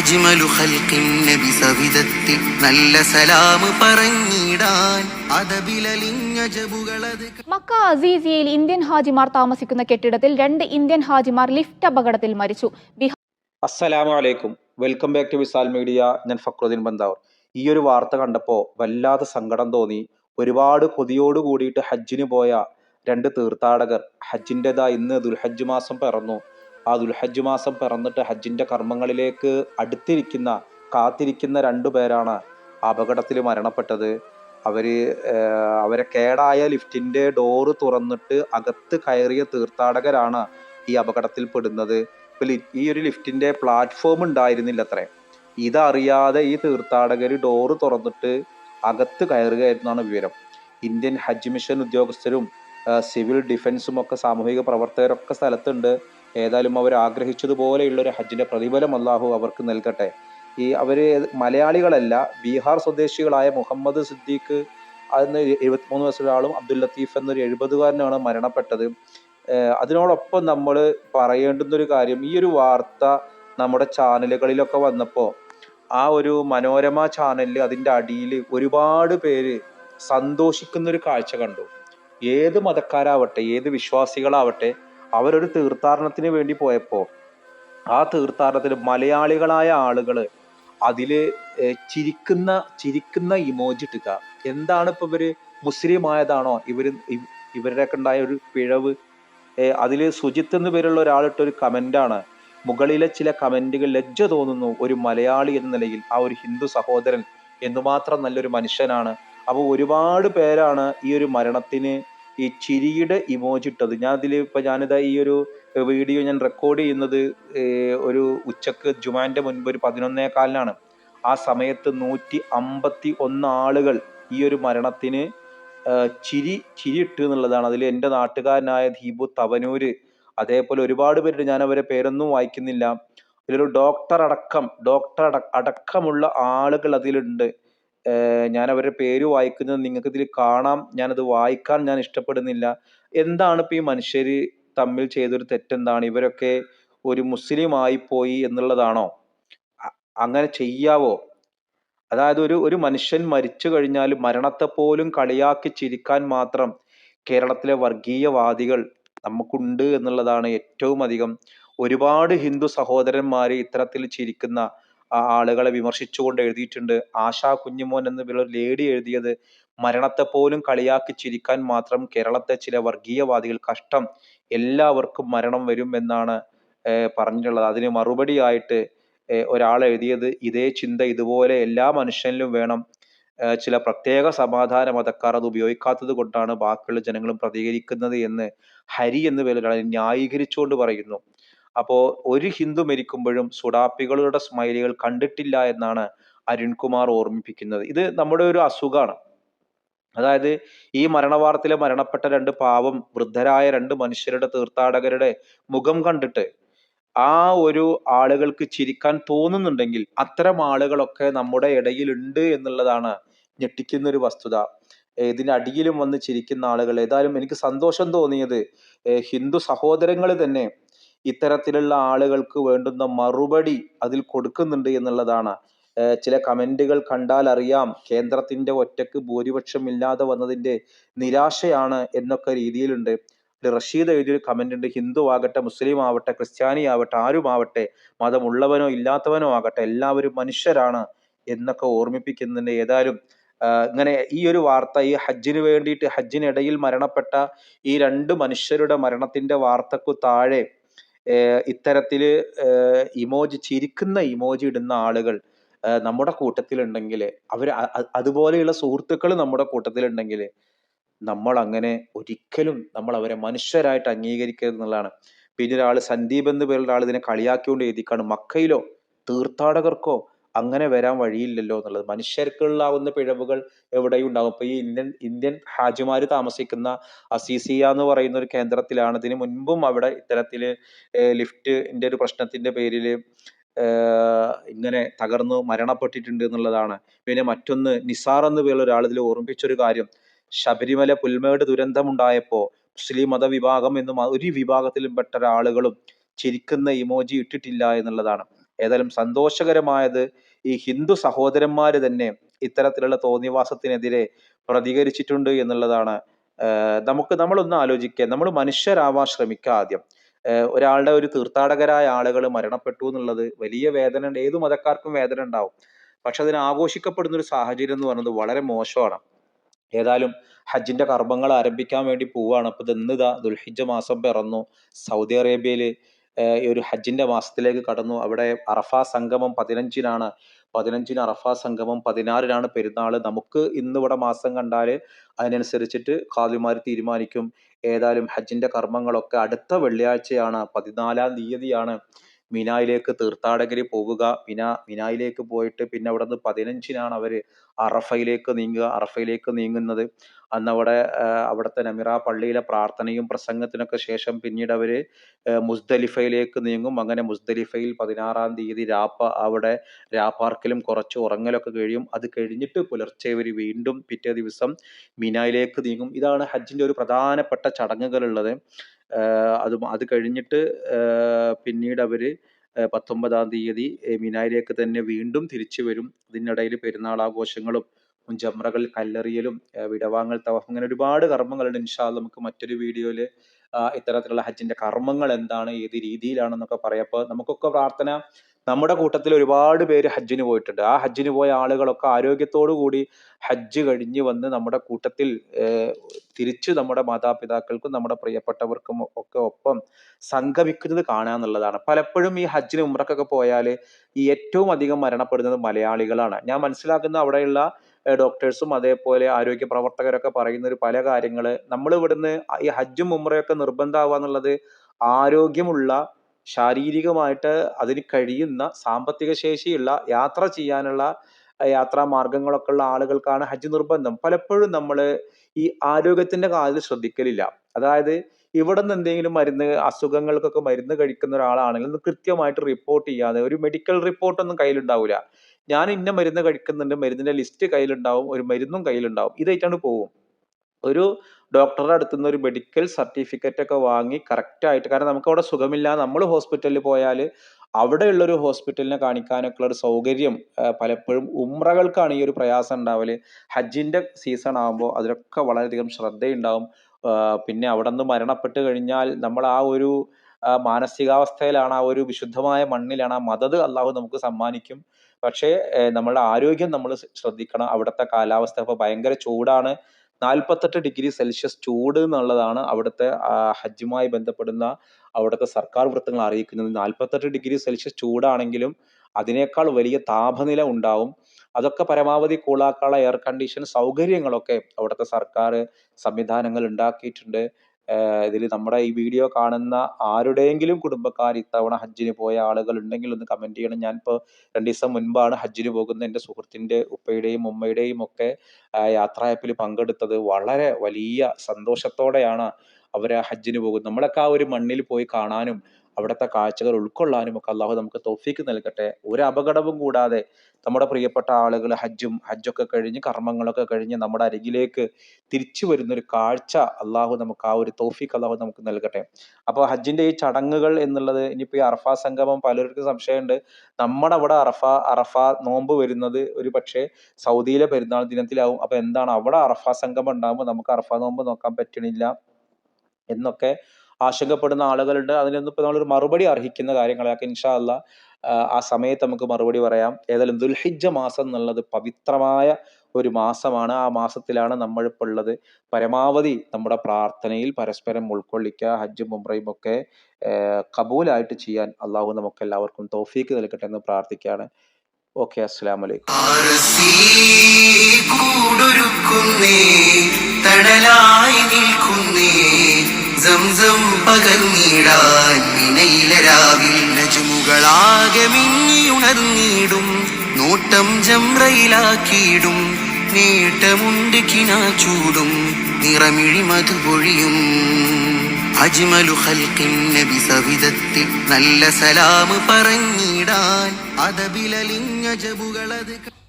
അജ്മലു ഖൽഖിൻ നബി സവിധത്തിൽ നല്ല സലാം പറഞ്ഞിടാൻ മക്ക അസീസിയയിൽ ഇന്ത്യൻ ഹാജിമാർ താമസിക്കുന്ന കെട്ടിടത്തിൽ രണ്ട് ഇന്ത്യൻ ഹാജിമാർ ലിഫ്റ്റ് അപകടത്തിൽ മരിച്ചു. അസ്സലാമു അലൈക്കും. Welcome back to Visal media. ഞാൻ ഫക്രുദ്ദീൻ ബന്ദാവർ. ഈ ഒരു വാർത്ത കണ്ടപ്പോൾ വല്ലാതെ സങ്കടം തോന്നി. ഒരുപാട് കൊതിയോട് കൂടിയിട്ട് ഹജ്ജിന് പോയ രണ്ട് തീർത്ഥാടകർ ഹജ്ജിന്റെതാ ഇന്ന് ദുൽഹജ്ജ് മാസം പിറന്നു. ആ ദുൽഹജ്ജ് മാസം പിറന്നിട്ട് ഹജ്ജിന്റെ കർമ്മങ്ങളിലേക്ക് അടുത്തിരിക്കുന്ന കാത്തിരിക്കുന്ന രണ്ടു പേരാണ് അപകടത്തിൽ മരണപ്പെട്ടത്. അവർ അവരെ കേടായ ലിഫ്റ്റിന്റെ ഡോറ് തുറന്നിട്ട് അകത്ത് കയറിയ തീർത്ഥാടകരാണ് ഈ അപകടത്തിൽ പെടുന്നത്. ഇപ്പൊ ഈ ഒരു ലിഫ്റ്റിന്റെ പ്ലാറ്റ്ഫോം ഉണ്ടായിരുന്നില്ല അത്രേ. ഇതറിയാതെ ഈ തീർത്ഥാടകർ ഡോറ് തുറന്നിട്ട് അകത്ത് കയറുകയായിരുന്നാണ് വിവരം. ഇന്ത്യൻ ഹജ്ജ് മിഷൻ ഉദ്യോഗസ്ഥരും സിവിൽ ഡിഫൻസും ഒക്കെ സാമൂഹിക പ്രവർത്തകരൊക്കെ സ്ഥലത്തുണ്ട്. ഏതായാലും അവർ ആഗ്രഹിച്ചതുപോലെയുള്ള ഒരു ഹജ്ജിന്റെ പ്രതിഫലം അള്ളാഹു അവർക്ക് നൽകട്ടെ. ഈ അവർ മലയാളികളല്ല ബീഹാർ സ്വദേശികളായ മുഹമ്മദ് സിദ്ദീഖ് അന്ന് എഴുപത്തിമൂന്ന് വയസ്സുള്ള ആളും അബ്ദുൽ ലത്തീഫ് എന്നൊരു എഴുപതുകാരനാണ് മരണപ്പെട്ടത്. അതിനോടൊപ്പം നമ്മൾ പറയേണ്ടുന്നൊരു കാര്യം ഈ ഒരു വാർത്ത നമ്മുടെ ചാനലുകളിലൊക്കെ വന്നപ്പോൾ ആ ഒരു മനോരമ ചാനലിൽ അതിന്റെ അടിയിൽ ഒരുപാട് പേര് സന്തോഷിക്കുന്നൊരു കാഴ്ച കണ്ടു. ഏത് മതക്കാരാവട്ടെ ഏത് വിശ്വാസികളാവട്ടെ അവരൊരു തീർത്ഥാടനത്തിന് വേണ്ടി പോയപ്പോൾ ആ തീർത്ഥാടനത്തിൽ മലയാളികളായ ആളുകൾ അതിൽ ചിരിക്കുന്ന ചിരിക്കുന്ന ഇമോജി ഇട്ടുക എന്താണ് ഇപ്പൊ ഇവർ മുസ്ലിം ആയതാണോ ഇവരുടെ ഇവരുടെയൊക്കെ ഉണ്ടായ ഒരു പിഴവ്? അതിൽ സുജിത്ത് എന്ന് പേരുള്ള ഒരാളിട്ട ഒരു കമന്റാണ്. മുകളിലെ ചില കമന്റുകൾ ലജ്ജ തോന്നുന്നു ഒരു മലയാളി എന്ന നിലയിൽ ആ ഒരു ഹിന്ദു സഹോദരൻ എന്തുമാത്രം നല്ലൊരു മനുഷ്യനാണ്. അപ്പോൾ ഒരുപാട് പേരാണ് ഈ ഒരു മരണത്തിന് ഈ ചിരിയുടെ ഇമോജി ഇട്ടത്. ഞാൻ അതിൽ ഇപ്പോൾ ഞാനിതാ ഈ ഒരു വീഡിയോ ഞാൻ റെക്കോർഡ് ചെയ്യുന്നത് ഒരു ഉച്ചയ്ക്ക് ജുമാന്റെ മുൻപ് ഒരു പതിനൊന്നേ കാലിനാണ് ആ സമയത്ത് നൂറ്റി അമ്പത്തി ഒന്ന് ആളുകൾ ഈ ഒരു മരണത്തിന് ചിരി ചിരിയിട്ട് എന്നുള്ളതാണ്. അതിൽ എന്റെ നാട്ടുകാരനായ ദീപു തവനൂര് അതേപോലെ ഒരുപാട് പേരുണ്ട് ഞാൻ അവരെ പേരൊന്നും വായിക്കുന്നില്ല. ഇതിലൊരു ഡോക്ടർ അടക്കം ഡോക്ടർ അടക്കമുള്ള ആളുകൾ അതിലുണ്ട്. ഞാൻ അവരുടെ പേര് വായിക്കുന്നത് നിങ്ങൾക്ക് ഇതിൽ കാണാം. ഞാനത് വായിക്കാൻ ഞാൻ ഇഷ്ടപ്പെടുന്നില്ല. എന്താണ് ഇപ്പൊ ഈ മനുഷ്യർ തമ്മിൽ ചെയ്തൊരു തെറ്റെന്താണ്? ഇവരൊക്കെ ഒരു മുസ്ലിം പോയി എന്നുള്ളതാണോ? അങ്ങനെ ചെയ്യാവോ? അതായത് ഒരു ഒരു മനുഷ്യൻ മരിച്ചു കഴിഞ്ഞാൽ മരണത്തെ പോലും കളിയാക്കി ചിരിക്കാൻ മാത്രം കേരളത്തിലെ വർഗീയവാദികൾ നമുക്കുണ്ട് എന്നുള്ളതാണ് ഏറ്റവും അധികം. ഒരുപാട് ഹിന്ദു സഹോദരന്മാര് ഇത്തരത്തിൽ ചിരിക്കുന്ന ആളുകളെ വിമർശിച്ചുകൊണ്ട് എഴുതിയിട്ടുണ്ട്. ആശാ കുഞ്ഞുമോൻ എന്ന ഒരു ലേഡി എഴുതിയത് മരണത്തെ പോലും കളിയാക്കി ചിരിക്കാൻ മാത്രം കേരളത്തെ ചില വർഗീയവാദികൾ കഷ്ടം. എല്ലാവർക്കും മരണം വരും എന്നാണ് പറഞ്ഞിട്ടുള്ളത്. അതിന് മറുപടിയായിട്ട് ഒരാൾ എഴുതിയത് ഇതേ ചിന്ത ഇതുപോലെ എല്ലാ മനുഷ്യനിലും വേണം. ചില പ്രത്യേക സമാധാന മതക്കാർ അത് ഉപയോഗിക്കാത്തത് കൊണ്ടാണ് ബാക്കിയുള്ള ജനങ്ങളും പ്രതികരിക്കുന്നത് എന്ന് ഹരി എന്ന് പേരിൽ ന്യായീകരിച്ചുകൊണ്ട് പറയുന്നു. അപ്പോ ഒരു ഹിന്ദു മരിക്കുമ്പോഴും സുഡാപ്പികളുടെ സ്മൈലികൾ കണ്ടിട്ടില്ല എന്നാണ് അരുൺകുമാർ ഓർമ്മിപ്പിക്കുന്നത്. ഇത് നമ്മുടെ ഒരു അസുഖമാണ്. അതായത് ഈ മരണവാർത്തയിലെ മരണപ്പെട്ട രണ്ട് പാവം വൃദ്ധരായ രണ്ട് മനുഷ്യരുടെ തീർത്ഥാടകരുടെ മുഖം കണ്ടിട്ട് ആ ഒരു ആളുകൾക്ക് ചിരിക്കാൻ തോന്നുന്നുണ്ടെങ്കിൽ അത്തരം ആളുകളൊക്കെ നമ്മുടെ ഇടയിലുണ്ട് എന്നുള്ളതാണ് ഞെട്ടിക്കുന്ന ഒരു വസ്തുത ഇതിനടിയിലും വന്ന് ചിരിക്കുന്ന ആളുകൾ. ഏതായാലും എനിക്ക് സന്തോഷം തോന്നിയത് ഹിന്ദു സഹോദരങ്ങൾ തന്നെ ഇത്തരത്തിലുള്ള ആളുകൾക്ക് വേണ്ടുന്ന മറുപടി അതിൽ കൊടുക്കുന്നുണ്ട് എന്നുള്ളതാണ്. ചില കമന്റുകൾ കണ്ടാൽ അറിയാം കേന്ദ്രത്തിന്റെ ഒറ്റയ്ക്ക് ഭൂരിപക്ഷം ഇല്ലാതെ വന്നതിന്റെ നിരാശയാണ് എന്നൊക്കെ രീതിയിലുണ്ട്. റഷീദ് എഴുതിയൊരു കമന്റ് ഉണ്ട് ഹിന്ദു ആകട്ടെ മുസ്ലിം ആവട്ടെ ക്രിസ്ത്യാനി ആവട്ടെ ആരുമാവട്ടെ മതമുള്ളവനോ ഇല്ലാത്തവനോ ആകട്ടെ എല്ലാവരും മനുഷ്യരാണ് എന്നൊക്കെ ഓർമ്മിപ്പിക്കുന്നുണ്ട് ഏതായാലും. ഇങ്ങനെ ഈ ഒരു വാർത്ത ഈ ഹജ്ജിന് വേണ്ടിയിട്ട് ഹജ്ജിനിടയിൽ മരണപ്പെട്ട ഈ രണ്ട് മനുഷ്യരുടെ മരണത്തിന്റെ വാർത്തക്കു താഴെ ഏർ ഇത്തരത്തിൽ ഇമോജി ചിരിക്കുന്ന ഇമോജി ഇടുന്ന ആളുകൾ നമ്മുടെ കൂട്ടത്തിലുണ്ടെങ്കിൽ അവർ അതുപോലെയുള്ള സുഹൃത്തുക്കൾ നമ്മുടെ കൂട്ടത്തിലുണ്ടെങ്കിൽ നമ്മൾ അങ്ങനെ ഒരിക്കലും നമ്മൾ അവരെ മനുഷ്യരായിട്ട് അംഗീകരിക്കരുത് എന്നുള്ളതാണ്. പിന്നെ ഒരാൾ സന്ദീപ് എന്ന് പേരുള്ള ആൾ ഇതിനെ കളിയാക്കിക്കൊണ്ട് എഴുതിക്കാണ് മക്കയിലോ തീർത്ഥാടകർക്കോ അങ്ങനെ വരാൻ വഴിയില്ലല്ലോ എന്നുള്ളത്. മനുഷ്യർക്കുള്ളാവുന്ന പിഴവുകൾ എവിടെയും ഉണ്ടാകും ഇപ്പൊ ഈ ഇന്ത്യൻ ഇന്ത്യൻ ഹാജിമാർ താമസിക്കുന്ന അസീസിയ എന്ന് പറയുന്ന ഒരു കേന്ദ്രത്തിലാണ്. ഇതിനു മുൻപും അവിടെ ഇത്തരത്തിൽ ലിഫ്റ്റിന്റെ ഒരു പ്രശ്നത്തിന്റെ പേരിൽ ഇങ്ങനെ തകർന്നു മരണപ്പെട്ടിട്ടുണ്ട് എന്നുള്ളതാണ്. പിന്നെ മറ്റൊന്ന് നിസാർ എന്ന് പേരുള്ള ഒരാൾ ഇതിൽ ഓർമ്മിപ്പിച്ചൊരു കാര്യം. ശബരിമല പുൽമേട് ദുരന്തം ഉണ്ടായപ്പോ മുസ്ലിം മതവിഭാഗം എന്നും ഒരു വിഭാഗത്തിലും പെട്ട ഒരാളുകളും ചിരിക്കുന്ന ഇമോജി ഇട്ടിട്ടില്ല എന്നുള്ളതാണ്. ഏതായാലും സന്തോഷകരമായത് ഈ ഹിന്ദു സഹോദരന്മാർ തന്നെ ഇത്തരത്തിലുള്ള തോന്നിവാസത്തിനെതിരെ പ്രതികരിച്ചിട്ടുണ്ട് എന്നുള്ളതാണ്. നമുക്ക് നമ്മളൊന്ന് ആലോചിക്കുക നമ്മൾ മനുഷ്യരാവാൻ ശ്രമിക്കുക ആദ്യം. ഒരാളുടെ ഒരു തീർത്ഥാടകരായ ആളുകൾ മരണപ്പെട്ടു എന്നുള്ളത് വലിയ വേദന ഏത് മതക്കാർക്കും വേദന ഉണ്ടാവും. പക്ഷെ അതിന് ആഘോഷിക്കപ്പെടുന്ന ഒരു സാഹചര്യം എന്ന് പറയുന്നത് വളരെ മോശമാണ്. ഏതായാലും ഹജ്ജിന്റെ കർമ്മങ്ങൾ ആരംഭിക്കാൻ വേണ്ടി പോവുകയാണ് അപ്പൊ ഇന്ന് ഇതാ ദുൽഹിജ്ജ മാസം പിറന്നു. സൗദി അറേബ്യയിൽ ഈ ഒരു ഹജ്ജിന്റെ മാസത്തിലേക്ക് കടന്നു. അവിടെ അറഫ സംഗമം പതിനഞ്ചിനാണ്. പതിനഞ്ചിന് അറഫ സംഗമം പതിനാറിനാണ് പെരുന്നാൾ നമുക്ക് ഇന്നിവിടെ മാസം കണ്ടാൽ അതിനനുസരിച്ചിട്ട് ഖാദിമാർ തീരുമാനിക്കും. ഏതായാലും ഹജ്ജിന്റെ കർമ്മങ്ങളൊക്കെ അടുത്ത വെള്ളിയാഴ്ചയാണ്. പതിനാലാം തീയതിയാണ്. മിനായിലേക്ക് തീർത്ഥാടകർ പോവുക. മിന മിനായിലേക്ക് പോയിട്ട് പിന്നെ അവിടെ നിന്ന് പതിനഞ്ചിനാണ് അവർ അറഫയിലേക്ക് നീങ്ങുക. അറഫയിലേക്ക് നീങ്ങുന്നത്. അന്നവിടെ അവിടുത്തെ നമിറ പള്ളിയിലെ പ്രാർത്ഥനയും പ്രസംഗത്തിനൊക്കെ ശേഷം പിന്നീട് അവർ മുസ്ദലിഫയിലേക്ക് നീങ്ങും. അങ്ങനെ മുസ്ദലിഫയിൽ പതിനാറാം തീയതി രാപ്പ അവിടെ രാപ്പാർക്കിലും കുറച്ച് ഉറങ്ങലൊക്കെ കഴിയും. അത് കഴിഞ്ഞിട്ട് പുലർച്ചെ ഇവർ വീണ്ടും പിറ്റേ ദിവസം മിനായിലേക്ക് നീങ്ങും. ഇതാണ് ഹജ്ജിന്റെ ഒരു പ്രധാനപ്പെട്ട ചടങ്ങുകളുള്ളത്. അത് അത് കഴിഞ്ഞിട്ട് പിന്നീട് അവർ പത്തൊമ്പതാം തീയതി മിനായിലേക്ക് തന്നെ വീണ്ടും തിരിച്ചു വരും. അതിനിടയിൽ പെരുന്നാൾ ആഘോഷങ്ങളും ജംറകൾ കല്ലെറിയലും വിടവാങ്ങൽ തവഫ് അങ്ങനെ ഒരുപാട് കർമ്മങ്ങളുണ്ട്. ഇൻഷാ നമുക്ക് മറ്റൊരു വീഡിയോയിൽ ഇത്തരത്തിലുള്ള ഹജ്ജിന്റെ കർമ്മങ്ങൾ എന്താണ് ഏത് രീതിയിലാണെന്നൊക്കെ പറയാം. അപ്പൊ നമുക്കൊക്കെ പ്രാർത്ഥന നമ്മുടെ കൂട്ടത്തിൽ ഒരുപാട് പേര് ഹജ്ജിന് പോയിട്ടുണ്ട്. ആ ഹജ്ജിന് പോയ ആളുകളൊക്കെ ആരോഗ്യത്തോടു കൂടി ഹജ്ജ് കഴിഞ്ഞ് വന്ന് നമ്മുടെ കൂട്ടത്തിൽ തിരിച്ചു നമ്മുടെ മാതാപിതാക്കൾക്കും നമ്മുടെ പ്രിയപ്പെട്ടവർക്കും ഒക്കെ ഒപ്പം സംഗമിക്കുന്നത് കാണാന്നുള്ളതാണ് പലപ്പോഴും ഈ ഹജ്ജിന് ഉമ്രക്കൊക്കെ പോയാൽ ഈ ഏറ്റവും അധികം മരണപ്പെടുന്നത് മലയാളികളാണ്. ഞാൻ മനസ്സിലാക്കുന്ന അവിടെയുള്ള ഡോക്ടേഴ്സും അതേപോലെ ആരോഗ്യ പ്രവർത്തകരൊക്കെ പറയുന്ന ഒരു പല കാര്യങ്ങൾ നമ്മൾ ഇവിടുന്ന് ഈ ഹജ്ജും ഉമ്രയൊക്കെ നിർബന്ധമാവുക എന്നുള്ളത് ആരോഗ്യമുള്ള ശാരീരികമായിട്ട് അതിന് കഴിയുന്ന സാമ്പത്തിക ശേഷിയുള്ള യാത്ര ചെയ്യാനുള്ള യാത്രാ മാർഗങ്ങളൊക്കെ ഉള്ള ആളുകൾക്കാണ് ഹജ്ജ് നിർബന്ധം. പലപ്പോഴും നമ്മൾ ഈ ആരോഗ്യത്തിന്റെ കാര്യത്തിൽ ശ്രദ്ധിക്കലില്ല. അതായത് ഇവിടെ നിന്ന് എന്തെങ്കിലും മരുന്ന് അസുഖങ്ങൾക്കൊക്കെ മരുന്ന് കഴിക്കുന്ന ഒരാളാണെങ്കിൽ കൃത്യമായിട്ട് റിപ്പോർട്ട് ചെയ്യാതെ ഒരു മെഡിക്കൽ റിപ്പോർട്ടൊന്നും കയ്യിലുണ്ടാവില്ല ഞാൻ ഇന്ന മരുന്ന് കഴിക്കുന്നുണ്ട് മരുന്നിന്റെ ലിസ്റ്റ് കയ്യിലുണ്ടാവും ഒരു മരുന്നും കയ്യിലുണ്ടാവും. ഇതായിട്ടാണ് പോകും ഒരു ഡോക്ടറുടെ അടുത്തു നിന്ന് ഒരു മെഡിക്കൽ സർട്ടിഫിക്കറ്റ് ഒക്കെ വാങ്ങി കറക്റ്റ് ആയിട്ട് കാരണം നമുക്ക് അവിടെ സുഖമില്ല. നമ്മൾ ഹോസ്പിറ്റലിൽ പോയാൽ അവിടെയുള്ള ഒരു ഹോസ്പിറ്റലിനെ കാണിക്കാനൊക്കെ ഒരു സൗകര്യം പലപ്പോഴും ഉമ്രകൾക്കാണ് ഈ ഒരു പ്രയാസം ഉണ്ടാവൽ. ഹജ്ജിന്റെ സീസൺ ആകുമ്പോൾ അതിലൊക്കെ വളരെയധികം ശ്രദ്ധയുണ്ടാവും. പിന്നെ അവിടെ നിന്ന് മരണപ്പെട്ട് കഴിഞ്ഞാൽ നമ്മൾ ആ ഒരു മാനസികാവസ്ഥയിലാണ് ആ ഒരു വിശുദ്ധമായ മണ്ണിലാണ് ആ മതത് അള്ളാഹു നമുക്ക് സമ്മാനിക്കും. പക്ഷേ നമ്മളുടെ ആരോഗ്യം നമ്മൾ ശ്രദ്ധിക്കണം. അവിടുത്തെ കാലാവസ്ഥ ഇപ്പൊ ഭയങ്കര ചൂടാണ്. നാൽപ്പത്തെട്ട് ഡിഗ്രി സെൽഷ്യസ് ചൂട് എന്നുള്ളതാണ് അവിടുത്തെ ഹജ്ജുമായി ബന്ധപ്പെടുന്ന അവിടുത്തെ സർക്കാർ വൃത്തങ്ങൾ അറിയിക്കുന്നത്. നാൽപ്പത്തെട്ട് ഡിഗ്രി സെൽഷ്യസ് ചൂടാണെങ്കിലും അതിനേക്കാൾ വലിയ താപനില ഉണ്ടാവും. അതൊക്കെ പരമാവധി കൂളാക്കാനുള്ള എയർ കണ്ടീഷൻ സൗകര്യങ്ങളൊക്കെ അവിടുത്തെ സർക്കാർ സംവിധാനങ്ങൾ ഉണ്ടാക്കിയിട്ടുണ്ട്. ഇതിൽ നമ്മുടെ ഈ വീഡിയോ കാണുന്ന ആരുടെയെങ്കിലും കുടുംബക്കാർ ഇത്തവണ ഹജ്ജിന് പോയ ആളുകൾ ഉണ്ടെങ്കിൽ ഒന്ന് കമന്റ് ചെയ്യണം. ഞാനിപ്പോൾ രണ്ട് ദിവസം മുൻപാണ് ഹജ്ജിന് പോകുന്ന എന്റെ സുഹൃത്തിന്റെ ഉപ്പയുടെയും ഉമ്മയുടെയും ഒക്കെ യാത്ര ആപ്പിൽ പങ്കെടുത്തത് വളരെ വലിയ സന്തോഷത്തോടെയാണ് അവർ ആ ഹജ്ജിന് പോകുന്നത്. നമ്മളൊക്കെ ആ ഒരു മണ്ണിൽ പോയി കാണാനും അവിടുത്തെ കാഴ്ചകൾ ഉൾക്കൊള്ളാനും ഒക്കെ അള്ളാഹു നമുക്ക് തൗഫീക്ക് നൽകട്ടെ. ഒരു അപകടവും കൂടാതെ നമ്മുടെ പ്രിയപ്പെട്ട ആളുകൾ ഹജ്ജും ഹജ്ജൊക്കെ കഴിഞ്ഞ് കർമ്മങ്ങളൊക്കെ കഴിഞ്ഞ് നമ്മുടെ അരികിലേക്ക് തിരിച്ചു വരുന്ന ഒരു കാഴ്ച അള്ളാഹു നമുക്ക് ആ ഒരു തൗഫീക്ക് അള്ളാഹു നമുക്ക് നൽകട്ടെ. അപ്പോൾ ഹജ്ജിന്റെ ഈ ചടങ്ങുകൾ എന്നുള്ളത് ഇനിയിപ്പോൾ ഈ അറഫ സംഗമം പലർക്കും സംശയമുണ്ട്. നമ്മുടെ അവിടെ അറഫ അറഫ നോമ്പ് വരുന്നത് ഒരു പക്ഷേ സൗദിയിലെ പെരുന്നാൾ ദിനത്തിലാവും. അപ്പോൾ എന്താണ് അവിടെ അറഫ സംഗമം ഉണ്ടാകുമ്പോൾ നമുക്ക് അറഫ നോമ്പ് നോക്കാൻ പറ്റണില്ല എന്നൊക്കെ ആശങ്കപ്പെടുന്ന ആളുകളുണ്ട്. അതിനൊന്നും ഇപ്പൊ നമ്മളൊരു മറുപടി അർഹിക്കുന്ന കാര്യങ്ങളൊക്കെ ഇൻഷാ അല്ല ആ സമയത്ത് നമുക്ക് മറുപടി പറയാം. ഏതായാലും ദുൽഹിജ മാസം എന്നുള്ളത് പവിത്രമായ ഒരു മാസമാണ്. ആ മാസത്തിലാണ് നമ്മളിപ്പോൾ ഉള്ളത്. പരമാവധി നമ്മുടെ പ്രാർത്ഥനയിൽ പരസ്പരം ഉൾക്കൊള്ളിക്കുക ഹജ്ജും മുംറയും ഒക്കെ കബൂലായിട്ട് ചെയ്യാൻ അള്ളാഹു നമുക്ക് എല്ലാവർക്കും തോഫീക്ക് നൽകട്ടെ എന്ന് പ്രാർത്ഥിക്കുകയാണ്. ഓക്കെ തടലായി നിൽക്കുന്നേ സംസം പകർന്നിടാൻ വിനയിലരാവിൽ നജുമുകളാകെ മിന്നിയുണർന്നിടും നോട്ടം ജംറയിലാക്കിയിടും നേട്ടമുണ്ട് ചൂടും. നിറമിഴി മധുപൊഴിയും അജ്മലു ഹൽക്കിൻ നബി സവിധത്തിൽ നല്ല സലാമ് പറഞ്ഞിടാൻ. അതബിലലിഞ്ഞ ജബുകളത്